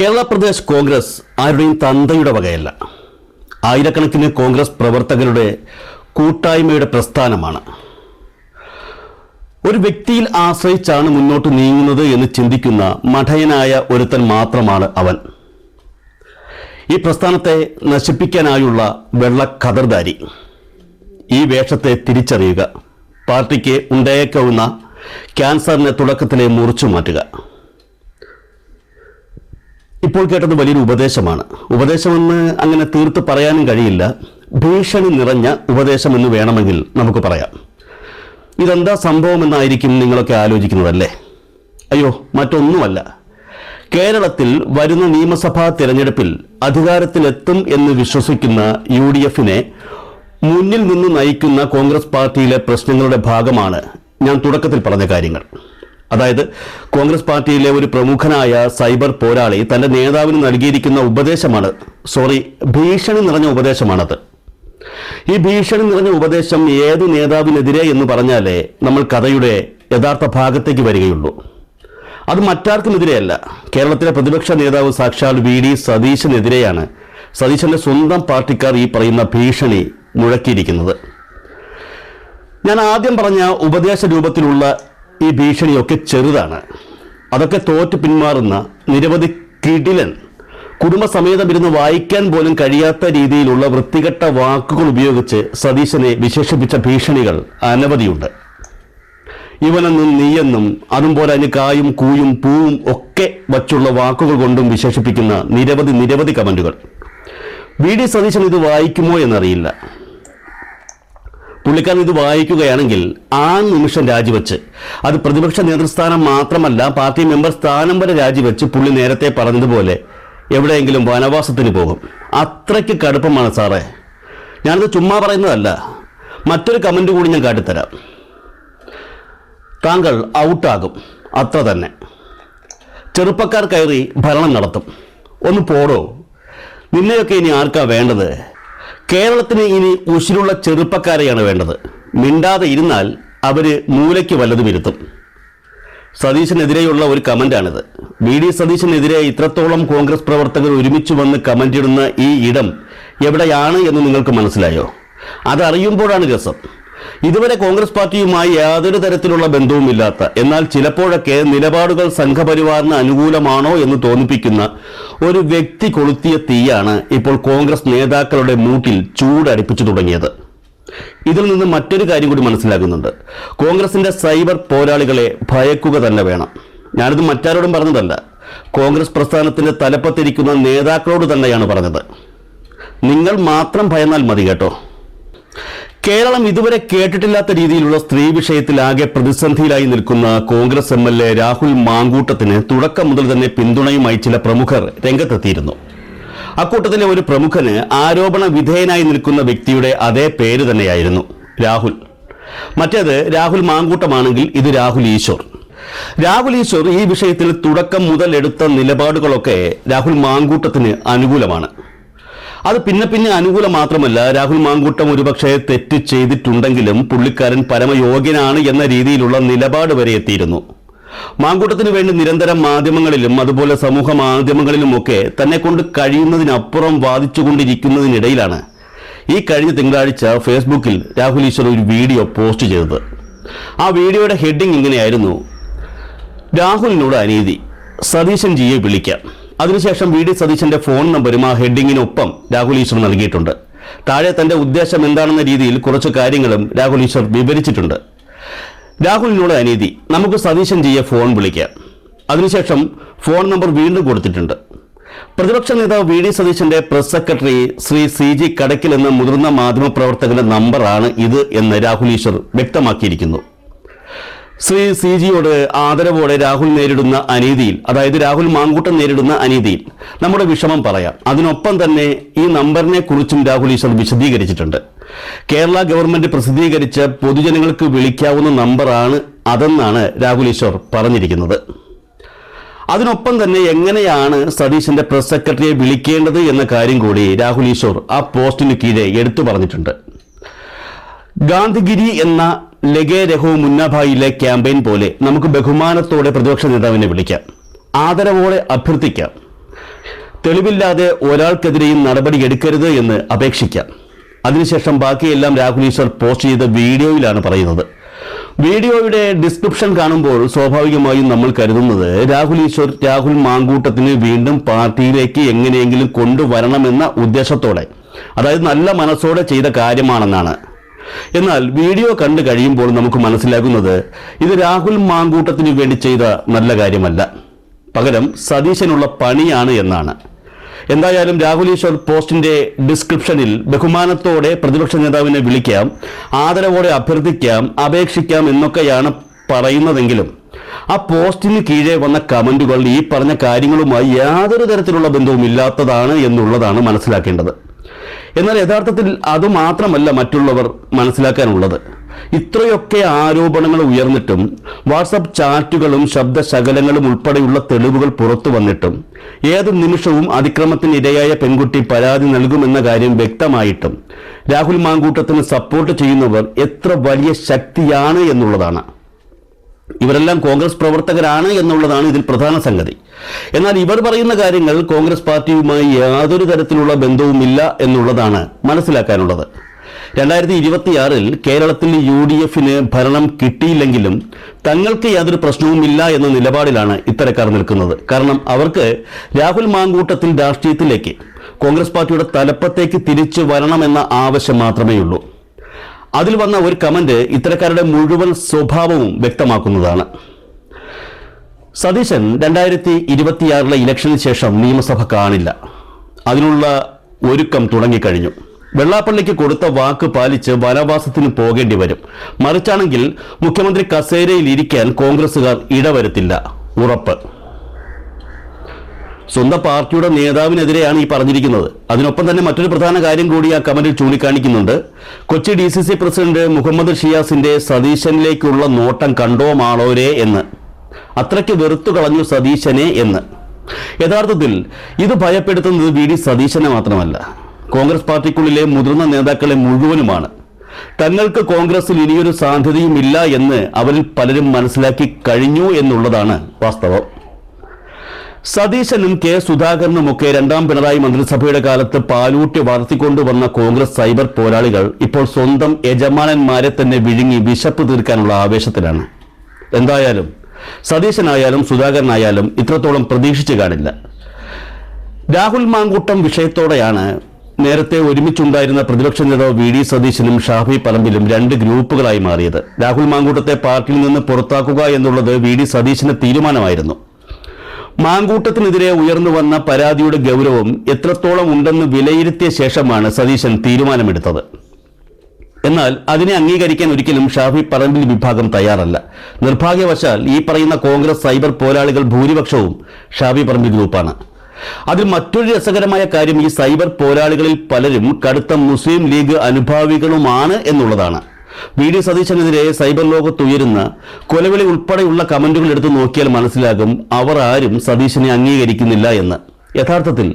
കേരള പ്രദേശ് കോൺഗ്രസ് ആരുടെയും തന്തയുടെ വകയല്ല. ആയിരക്കണക്കിന് കോൺഗ്രസ് പ്രവർത്തകരുടെ കൂട്ടായ്മയുടെ പ്രസ്ഥാനമാണ്. ഒരു വ്യക്തിയിൽ ആശ്രയിച്ചാണ് മുന്നോട്ട് നീങ്ങുന്നത് എന്ന് ചിന്തിക്കുന്ന മഠയനായ ഒരുത്തൻ മാത്രമാണ് അവൻ. ഈ പ്രസ്ഥാനത്തെ നശിപ്പിക്കാനായുള്ള വെള്ള കതർദാരി ഈ വേഷത്തെ തിരിച്ചറിയുക. പാർട്ടിക്ക് ഉണ്ടായേക്കാവുന്ന ക്യാൻസറിനെ തുടക്കത്തിലെ മുറിച്ചു മാറ്റുക. ഇപ്പോൾ കേട്ടത് വലിയൊരു ഉപദേശമാണ്. ഉപദേശമെന്ന് അങ്ങനെ തീർത്ത് പറയാനും കഴിയില്ല. ഭീഷണി നിറഞ്ഞ ഉപദേശമെന്ന് വേണമെങ്കിൽ നമുക്ക് പറയാം. ഇതെന്താ സംഭവമെന്നായിരിക്കും നിങ്ങളൊക്കെ ആലോചിക്കുന്നതല്ലേ? അയ്യോ മറ്റൊന്നുമല്ല. കേരളത്തിൽ വരുന്ന നിയമസഭാ തിരഞ്ഞെടുപ്പിൽ അധികാരത്തിലെത്തും എന്ന് വിശ്വസിക്കുന്ന യു ഡി എഫിനെ മുന്നിൽ നിന്ന് നയിക്കുന്ന കോൺഗ്രസ് പാർട്ടിയിലെ പ്രശ്നങ്ങളുടെ ഭാഗമാണ് ഞാൻ തുടക്കത്തിൽ പറഞ്ഞ കാര്യങ്ങൾ. അതായത് കോൺഗ്രസ് പാർട്ടിയിലെ ഒരു പ്രമുഖനായ സൈബർ പോരാളി തന്റെ നേതാവിന് നൽകിയിരിക്കുന്ന ഉപദേശമാണ്. സോറി ഭീഷണി നിറഞ്ഞ ഉപദേശമാണത്. ഈ ഭീഷണി നിറഞ്ഞ ഉപദേശം ഏത് നേതാവിനെതിരെ എന്ന് പറഞ്ഞാലേ നമ്മൾ കഥയുടെ യഥാർത്ഥ ഭാഗത്തേക്ക് വരികയുള്ളൂ. അത് മറ്റാർക്കുമെതിരെയല്ല. കേരളത്തിലെ പ്രതിപക്ഷ നേതാവ് സാക്ഷാൽ വി ഡി സതീശനെതിരെയാണ് സതീശന്റെ സ്വന്തം പാർട്ടിക്കാർ ഈ പറയുന്ന ഭീഷണി മുഴക്കിയിരിക്കുന്നത്. ഞാൻ ആദ്യം പറഞ്ഞ ഉപദേശ രൂപത്തിലുള്ള ഈ ഭീഷണിയൊക്കെ ചെറുതാണ്. അതൊക്കെ തോറ്റു പിന്മാറുന്ന നിരവധി കിടിലൻ കുടുംബസമേതം ഇരുന്ന് വായിക്കാൻ പോലും കഴിയാത്ത രീതിയിലുള്ള വൃത്തികെട്ട വാക്കുകൾ ഉപയോഗിച്ച് സതീശനെ വിശേഷിപ്പിച്ച ഭീഷണികൾ അനവധിയുണ്ട്. ഇവനെന്നും നീയെന്നും അതും പോലെ അതിന് കായും കൂയും പൂവും ഒക്കെ വച്ചുള്ള വാക്കുകൾ കൊണ്ടും വിശേഷിപ്പിക്കുന്ന നിരവധി നിരവധി കമന്റുകൾ. വി ഡി സതീശൻ ഇത് വായിക്കുമോ എന്നറിയില്ല. പുള്ളിക്കാരൻ ഇത് വായിക്കുകയാണെങ്കിൽ ആ നിമിഷം രാജിവെച്ച് അത് പ്രതിപക്ഷ നേതൃസ്ഥാനം മാത്രമല്ല പാർട്ടി മെമ്പർ സ്ഥാനം വരെ രാജിവെച്ച് പുള്ളി നേരത്തെ പറഞ്ഞതുപോലെ എവിടെയെങ്കിലും വനവാസത്തിന് പോകും. അത്രയ്ക്ക് കടുപ്പമാണ് സാറേ. ഞാനിത് ചുമ്മാ പറയുന്നതല്ല മറ്റൊരു കമന്റ് കൂടി ഞാൻ കാട്ടിത്തരാം. താങ്കൾ ഔട്ടാകും അത്ര തന്നെ. ചെറുപ്പക്കാർ കയറി ഭരണം നടത്തും. ഒന്ന് പോടോ. നിന്നെയൊക്കെ ഇനി ആർക്കാ വേണ്ടത്? കേരളത്തിന് ഇനി ഉശിരുള്ള ചെറുപ്പക്കാരെയാണ് വേണ്ടത്. മിണ്ടാതെ ഇരുന്നാൽ അവർ മൂലയ്ക്ക് വല്ലതും ഇരുത്തും. സതീശനെതിരെയുള്ള ഒരു കമന്റാണിത് വി ഡി സതീശനെതിരെ ഇത്രത്തോളം കോൺഗ്രസ് പ്രവർത്തകർ ഒരുമിച്ച് വന്ന് കമന്റ് ഇടുന്ന ഈ ഇടം എവിടെയാണ് എന്ന് നിങ്ങൾക്ക് മനസ്സിലായോ? അതറിയുമ്പോഴാണ് രസം. ഇതുവരെ കോൺഗ്രസ് പാർട്ടിയുമായി യാതൊരു തരത്തിലുള്ള ബന്ധവുമില്ലാത്ത എന്നാൽ ചിലപ്പോഴൊക്കെ നിലപാടുകൾ സംഘപരിവാറിന് അനുകൂലമാണോ എന്ന് തോന്നിപ്പിക്കുന്ന ഒരു വ്യക്തി കൊളുത്തിയ തീയാണ് ഇപ്പോൾ കോൺഗ്രസ് നേതാക്കളുടെ മൂട്ടിൽ ചൂടടിപ്പിച്ചു തുടങ്ങിയത്. ഇതിൽ നിന്ന് മറ്റൊരു കാര്യം കൂടി മനസ്സിലാകുന്നുണ്ട് കോൺഗ്രസിന്റെ സൈബർ പോരാളികളെ ഭയക്കുക തന്നെ വേണം. ഞാനിത് മറ്റാരോടും പറഞ്ഞതല്ല. കോൺഗ്രസ് പ്രസ്ഥാനത്തിന്റെ തലപ്പത്തിരിക്കുന്ന നേതാക്കളോട് തന്നെയാണ് പറഞ്ഞത്. നിങ്ങൾ മാത്രം ഭയന്നാൽ മതി കേട്ടോ. കേരളം ഇതുവരെ കേട്ടിട്ടില്ലാത്ത രീതിയിലുള്ള സ്ത്രീ വിഷയത്തിൽ ആകെ പ്രതിസന്ധിയിലായി നിൽക്കുന്ന Congress M L A Rahul മാങ്കൂട്ടത്തിന് തുടക്കം മുതൽ തന്നെ പിന്തുണയുമായി ചില പ്രമുഖർ രംഗത്തെത്തിയിരുന്നു. അക്കൂട്ടത്തിലെ ഒരു പ്രമുഖന് ആരോപണ വിധേയനായി നിൽക്കുന്ന വ്യക്തിയുടെ അതേ പേര് തന്നെയായിരുന്നു രാഹുൽ. മറ്റേത് രാഹുൽ മാങ്കൂട്ടമാണെങ്കിൽ ഇത് രാഹുൽ ഈശ്വർ. രാഹുൽ ഈശ്വർ ഈ വിഷയത്തിൽ തുടക്കം മുതൽ എടുത്ത നിലപാടുകളൊക്കെ രാഹുൽ മാങ്കൂട്ടത്തിന് അനുകൂലമാണ്. അത് പിന്നെ പിന്നെ അനുകൂലം മാത്രമല്ല രാഹുൽ മാങ്കൂട്ടം ഒരുപക്ഷെ തെറ്റ് ചെയ്തിട്ടുണ്ടെങ്കിലും പുള്ളിക്കാരൻ പരമയോഗ്യനാണ് എന്ന രീതിയിലുള്ള നിലപാട് വരെ എത്തിയിരുന്നു. മാങ്കൂട്ടത്തിന് വേണ്ടി നിരന്തരം മാധ്യമങ്ങളിലും അതുപോലെ സമൂഹ മാധ്യമങ്ങളിലുമൊക്കെ തന്നെ കൊണ്ട് കഴിയുന്നതിനപ്പുറം വാദിച്ചുകൊണ്ടിരിക്കുന്നതിനിടയിലാണ് ഈ കഴിഞ്ഞ തിങ്കളാഴ്ച ഫേസ്ബുക്കിൽ രാഹുൽ ഈശ്വർ ഒരു വീഡിയോ പോസ്റ്റ് ചെയ്തത്. ആ വീഡിയോയുടെ ഹെഡിങ് ഇങ്ങനെയായിരുന്നു. രാഹുലിനോട് അനീതി സതീശൻ ജിയെ വിളിക്കാം. അതിനുശേഷം വി ഡി സതീശന്റെ ഫോൺ നമ്പരും ആ ഹെഡിങ്ങിനൊപ്പം രാഹുൽ ഈശ്വർ നൽകിയിട്ടുണ്ട്. താഴെ തന്റെ ഉദ്ദേശം എന്താണെന്ന രീതിയിൽ കുറച്ച് കാര്യങ്ങളും രാഹുൽ ഈശ്വർ വിവരിച്ചിട്ടുണ്ട്. രാഹുലിനോട് അനീതി നമുക്ക് സതീശൻ ജിയെ ഫോൺ വിളിക്കാം. അതിനുശേഷം ഫോൺ നമ്പർ വീണ്ടും കൊടുത്തിട്ടുണ്ട്. പ്രതിപക്ഷ നേതാവ് വി ഡി സതീശന്റെ press secretary Shri C G കടക്കിൽ എന്ന മുതിർന്ന മാധ്യമപ്രവർത്തകന്റെ നമ്പറാണ് ഇത് എന്ന് രാഹുൽ ഈശ്വർ വ്യക്തമാക്കിയിരിക്കുന്നു. ശ്രീ സി ജിയോട് ആദരവോടെ രാഹുൽ നേരിടുന്ന അനീതിയിൽ അതായത് രാഹുൽ മാങ്കൂട്ടം നേരിടുന്ന അനീതിയിൽ നമ്മുടെ വിഷമം പറയാം. അതിനൊപ്പം തന്നെ ഈ നമ്പറിനെ കുറിച്ചും രാഹുൽ ഈശ്വർ വിശദീകരിച്ചിട്ടുണ്ട്. കേരള ഗവൺമെന്റ് പ്രസിദ്ധീകരിച്ച പൊതുജനങ്ങൾക്ക് വിളിക്കാവുന്ന നമ്പറാണ് അതെന്നാണ് രാഹുൽ ഈശ്വർ പറഞ്ഞിരിക്കുന്നത്. അതിനൊപ്പം തന്നെ എങ്ങനെയാണ് സതീശന്റെ പ്രസ് സെക്രട്ടറിയെ വിളിക്കേണ്ടത് എന്ന കാര്യം കൂടി രാഹുൽ ഈശ്വർ ആ പോസ്റ്റിന് കീഴെ എടുത്തു പറഞ്ഞിട്ടുണ്ട്. ഗാന്ധിഗിരി എന്ന ലഗേ രഹോ മുന്നാഭായിലെ ക്യാമ്പയിൻ പോലെ നമുക്ക് ബഹുമാനത്തോടെ പ്രതിപക്ഷ നേതാവിനെ വിളിക്കാം. ആദരവോടെ അഭ്യർത്ഥിക്കാം. തെളിവില്ലാതെ ഒരാൾക്കെതിരെയും നടപടി എടുക്കരുത് എന്ന് അപേക്ഷിക്കാം. അതിനുശേഷം ബാക്കിയെല്ലാം രാഹുൽ ഈശ്വർ പോസ്റ്റ് ചെയ്ത വീഡിയോയിലാണ് പറയുന്നത്. വീഡിയോയുടെ ഡിസ്ക്രിപ്ഷൻ കാണുമ്പോൾ സ്വാഭാവികമായും നമ്മൾ കരുതുന്നത് രാഹുൽ ഈശ്വർ രാഹുൽ മാങ്കൂട്ടത്തിന് വീണ്ടും പാർട്ടിയിലേക്ക് എങ്ങനെയെങ്കിലും കൊണ്ടുവരണമെന്ന ഉദ്ദേശത്തോടെ അതായത് നല്ല മനസ്സോടെ ചെയ്ത കാര്യമാണെന്നാണ്. എന്നാൽ വീഡിയോ കണ്ടു കഴിയുമ്പോൾ നമുക്ക് മനസ്സിലാകുന്നത് ഇത് രാഹുൽ മാങ്കൂട്ടത്തിന് വേണ്ടി ചെയ്ത നല്ല കാര്യമല്ല. പകരം സതീശനുള്ള പണിയാണ് എന്നാണ്. എന്തായാലും രാഹുൽ ഈശ്വർ പോസ്റ്റിന്റെ ഡിസ്ക്രിപ്ഷനിൽ ബഹുമാനത്തോടെ പ്രതിപക്ഷ നേതാവിനെ വിളിക്കാം ആദരവോടെ അഭ്യർത്ഥിക്കാം അപേക്ഷിക്കാം എന്നൊക്കെയാണ് പറയുന്നതെങ്കിലും ആ പോസ്റ്റിന് കീഴേ വന്ന കമന്റുകൾ ഈ പറഞ്ഞ കാര്യങ്ങളുമായി യാതൊരു തരത്തിലുള്ള ബന്ധവും ഇല്ലാത്തതാണ് എന്നുള്ളതാണ് മനസ്സിലാക്കേണ്ടത്. എന്നാൽ യഥാർത്ഥത്തിൽ അതുമാത്രമല്ല മറ്റുള്ളവർ മനസ്സിലാക്കാനുള്ളത്. ഇത്രയൊക്കെ ആരോപണങ്ങൾ ഉയർന്നിട്ടും വാട്സപ്പ് ചാറ്റുകളും ശബ്ദശകലങ്ങളും ഉൾപ്പെടെയുള്ള തെളിവുകൾ പുറത്തു വന്നിട്ടും ഏത് നിമിഷവും അതിക്രമത്തിന് ഇരയായ പെൺകുട്ടി പരാതി നൽകുമെന്ന കാര്യം വ്യക്തമായിട്ടും രാഹുൽ മാങ്കൂട്ടത്തിന് സപ്പോർട്ട് ചെയ്യുന്നവർ എത്ര വലിയ ശക്തിയാണ് എന്നുള്ളതാണ്. ഇവരെല്ലാം കോൺഗ്രസ് പ്രവർത്തകരാണ് എന്നുള്ളതാണ് ഇതിൽ പ്രധാന സംഗതി. എന്നാൽ ഇവർ പറയുന്ന കാര്യങ്ങൾ കോൺഗ്രസ് പാർട്ടിയുമായി യാതൊരു തരത്തിലുള്ള ബന്ധവുമില്ല എന്നുള്ളതാണ് മനസ്സിലാക്കാനുള്ളത്. രണ്ടായിരത്തി ഇരുപത്തിയാറിൽ കേരളത്തിൽ യു ഡി എഫിന് ഭരണം കിട്ടിയില്ലെങ്കിലും തങ്ങൾക്ക് യാതൊരു പ്രശ്നവുമില്ല എന്ന നിലപാടിലാണ് ഇത്തരക്കാർ നിൽക്കുന്നത്. കാരണം അവർക്ക് രാഹുൽ മാങ്കൂട്ടത്തിൽ രാഷ്ട്രീയത്തിലേക്ക് കോൺഗ്രസ് പാർട്ടിയുടെ തലപ്പത്തേക്ക് തിരിച്ചു വരണമെന്ന ആവശ്യം മാത്രമേ ഉള്ളൂ അതിൽ വന്ന ഒരു കമന്റ് ഇത്തരക്കാരുടെ മുഴുവൻ സ്വഭാവവും വ്യക്തമാക്കുന്നതാണ്. സതീശൻ രണ്ടായിരത്തി ഇരുപത്തിയാറിലെ ഇലക്ഷന് ശേഷം നിയമസഭ കാണില്ല. അതിനുള്ള ഒരുക്കം തുടങ്ങിക്കഴിഞ്ഞു. വെള്ളാപ്പള്ളിക്ക് കൊടുത്ത വാക്ക് പാലിച്ച് വനവാസത്തിന് പോകേണ്ടി വരും. മറിച്ചാണെങ്കിൽ മുഖ്യമന്ത്രി കസേരയിൽ ഇരിക്കാൻ കോൺഗ്രസുകാർ ഇടവരുത്തില്ല. ഉറപ്പ്. സ്വന്തം പാർട്ടിയുടെ നേതാവിനെതിരെയാണ് ഈ പറഞ്ഞിരിക്കുന്നത്. അതിനൊപ്പം തന്നെ മറ്റൊരു പ്രധാന കാര്യം കൂടി ആ കമന്റിൽ ചൂണ്ടിക്കാണിക്കുന്നുണ്ട്. Kochi D C C president Muhammad ഷിയാസിന്റെ സതീശനിലേക്കുള്ള നോട്ടം കണ്ടോ മാളോരെ എന്ന്. അത്രയ്ക്ക് വെറുത്തു കളഞ്ഞു സതീശനെ എന്ന്. യഥാർത്ഥത്തിൽ ഇത് ഭയപ്പെടുത്തുന്നത് വി ഡി സതീശനെ മാത്രമല്ല. കോൺഗ്രസ് പാർട്ടിക്കുള്ളിലെ മുതിർന്ന നേതാക്കളെ മുഴുവനുമാണ്. തങ്ങൾക്ക് കോൺഗ്രസിൽ ഇനിയൊരു സാധ്യതയുമില്ല എന്ന് അവരിൽ പലരും മനസ്സിലാക്കി കഴിഞ്ഞു എന്നുള്ളതാണ് വാസ്തവം. സതീശനും കെ സുധാകരനുമൊക്കെ രണ്ടാം പിണറായി മന്ത്രിസഭയുടെ കാലത്ത് പാലൂട്ടി വളർത്തിക്കൊണ്ടുവന്ന കോൺഗ്രസ് സൈബർ പോരാളികൾ ഇപ്പോൾ സ്വന്തം യജമാനന്മാരെ തന്നെ വിഴുങ്ങി വിശപ്പ് തീർക്കാനുള്ള ആവേശത്തിലാണ്. എന്തായാലും സതീശനായാലും സുധാകരനായാലും ഇത്രത്തോളം പ്രതീക്ഷിച്ചു കാണില്ല. രാഹുൽ മാങ്കൂട്ടം വിഷയത്തോടെയാണ് നേരത്തെ ഒരുമിച്ചുണ്ടായിരുന്ന പ്രതിപക്ഷ നേതാവ് വി ഡി സതീശനും ഷാഫി പറമ്പിലും രണ്ട് ഗ്രൂപ്പുകളായി മാറിയത്. രാഹുൽ മാങ്കൂട്ടത്തെ പാർട്ടിയിൽ നിന്ന് പുറത്താക്കുക എന്നുള്ളത് വി ഡി സതീശന്റെ തീരുമാനമായിരുന്നു. മാങ്കൂട്ടത്തിനെതിരെ ഉയർന്നു വന്ന പരാതിയുടെ ഗൗരവം എത്രത്തോളം ഉണ്ടെന്ന് വിലയിരുത്തിയ ശേഷമാണ് സതീശൻ തീരുമാനമെടുത്തത്. എന്നാൽ അതിനെ അംഗീകരിക്കാൻ ഒരിക്കലും ഷാഫി പറമ്പിൽ വിഭാഗം തയ്യാറല്ല. നിർഭാഗ്യവശാൽ ഈ പറയുന്ന കോൺഗ്രസ് സൈബർ പോരാളികൾ ഭൂരിപക്ഷവും ഷാഫി പറമ്പിൽ ഗ്രൂപ്പാണ്. അതിൽ മറ്റൊരു രസകരമായ കാര്യം ഈ സൈബർ പോരാളികളിൽ പലരും കടുത്ത മുസ്ലിം ലീഗ് അനുഭാവികളുമാണ് എന്നുള്ളതാണ്. വി ഡി സതീശനെതിരെ സൈബർ ലോകത്ത് ഉയരുന്ന കൊലവിളി ഉൾപ്പെടെയുള്ള കമന്റുകൾ എടുത്തു നോക്കിയാൽ മനസ്സിലാകും അവർ ആരും സതീശനെ അംഗീകരിക്കുന്നില്ല എന്ന്. യഥാർത്ഥത്തിൽ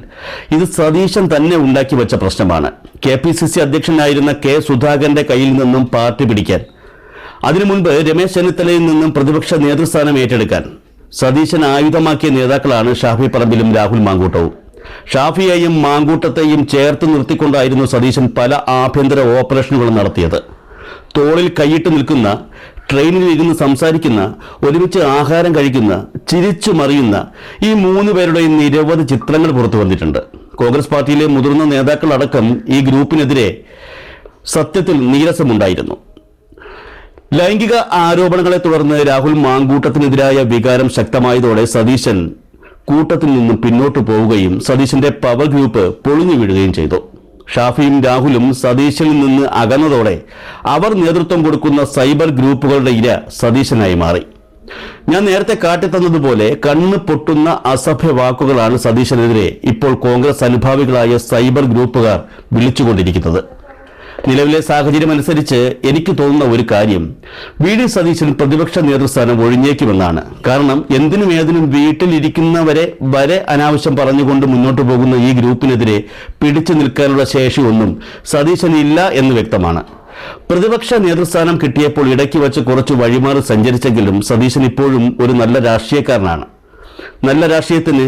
ഇത് സതീശൻ തന്നെ ഉണ്ടാക്കി വെച്ച പ്രശ്നമാണ്. കെ പി സി സി അധ്യക്ഷനായിരുന്ന കെ സുധാകരന്റെ കയ്യിൽ നിന്നും പാർട്ടി പിടിക്കാൻ. അതിനു മുൻപ് രമേശ് ചെന്നിത്തലയിൽ നിന്നും പ്രതിപക്ഷ നേതൃസ്ഥാനം ഏറ്റെടുക്കാൻ. സതീശൻ ആയുധമാക്കിയ നേതാക്കളാണ് ഷാഫി പറമ്പിലും രാഹുൽ മാങ്കൂട്ടവും. ഷാഫിയെയും മാങ്കൂട്ടത്തെയും ചേർത്ത് നിർത്തിക്കൊണ്ടായിരുന്നു സതീശൻ പല ആഭ്യന്തര ഓപ്പറേഷനുകളും നടത്തിയത്. തോളിൽ കൈയിട്ട് നിൽക്കുന്ന ട്രെയിനിൽ ഇരുന്ന് സംസാരിക്കുന്ന ഒരുമിച്ച് ആഹാരം കഴിക്കുന്ന ചിരിച്ചു മറിയുന്ന ഈ മൂന്ന് പേരുടെയും നിരവധി ചിത്രങ്ങൾ പുറത്തു വന്നിട്ടുണ്ട്. കോൺഗ്രസ് പാർട്ടിയിലെ മുതിർന്ന നേതാക്കളടക്കം ഈ ഗ്രൂപ്പിനെതിരെ സത്യത്തിൽ നീരസമുണ്ടായിരുന്നു. ലൈംഗിക ആരോപണങ്ങളെ തുടർന്ന് രാഹുൽ മാങ്കൂട്ടത്തിനെതിരായ വികാരം ശക്തമായതോടെ സതീശൻ കൂട്ടത്തിൽ നിന്നും പിന്നോട്ട് പോവുകയും സതീശന്റെ പവർ ഗ്രൂപ്പ് പൊളിഞ്ഞു വീഴുകയും ചെയ്തു. ഷാഫിയും രാഹുലും സതീശിൽ നിന്ന് അകന്നതോടെ അവർ നേതൃത്വം കൊടുക്കുന്ന സൈബർ ഗ്രൂപ്പുകളുടെ ഇര സതീശനായി മാറി. ഞാൻ നേരത്തെ കാട്ടിത്തന്നതുപോലെ കണ്ണ് പൊട്ടുന്ന അസഭ്യ വാക്കുകളാണ് സതീശനെതിരെ ഇപ്പോൾ കോൺഗ്രസ് അനുഭാവികളായ സൈബർ ഗ്രൂപ്പുകാർ വിളിച്ചുകൊണ്ടിരിക്കുന്നത്. നിലവിലെ സാഹചര്യം അനുസരിച്ച് എനിക്ക് തോന്നുന്ന ഒരു കാര്യം. വി ഡി സതീശൻ പ്രതിപക്ഷ നേതൃസ്ഥാനം ഒഴിഞ്ഞേക്കുമെന്നാണ്. കാരണം എന്തിനും ഏതിനും വീട്ടിലിരിക്കുന്നവരെ വരെ അനാവശ്യം പറഞ്ഞുകൊണ്ട് മുന്നോട്ട് പോകുന്ന ഈ ഗ്രൂപ്പിനെതിരെ പിടിച്ചു നിൽക്കാനുള്ള ശേഷിയൊന്നും ഇല്ല എന്ന് വ്യക്തമാണ്. പ്രതിപക്ഷ നേതൃസ്ഥാനം കിട്ടിയപ്പോൾ ഇടയ്ക്ക് വച്ച് കുറച്ച് വഴിമാറി സഞ്ചരിച്ചെങ്കിലും സതീശൻ ഇപ്പോഴും ഒരു നല്ല രാഷ്ട്രീയക്കാരനാണ്. നല്ല രാഷ്ട്രീയത്തിന്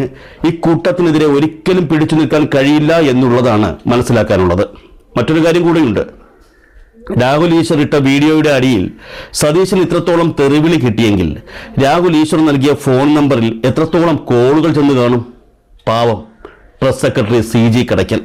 ഈ കൂട്ടത്തിനെതിരെ ഒരിക്കലും പിടിച്ചു നിൽക്കാൻ കഴിയില്ല എന്നുള്ളതാണ് മനസ്സിലാക്കാനുള്ളത്. മറ്റൊരു കാര്യം കൂടെയുണ്ട്. രാഹുൽ ഈശ്വർ ഇട്ട വീഡിയോയുടെ അടിയിൽ സതീശന് ഇത്രത്തോളം തെറിവിളി കിട്ടിയെങ്കിൽ രാഹുൽ ഈശ്വർ നൽകിയ ഫോൺ നമ്പറിൽ എത്രത്തോളം കോളുകൾ ചെന്ന് കാണും? പാവം. Press secretary C G Kadakkal.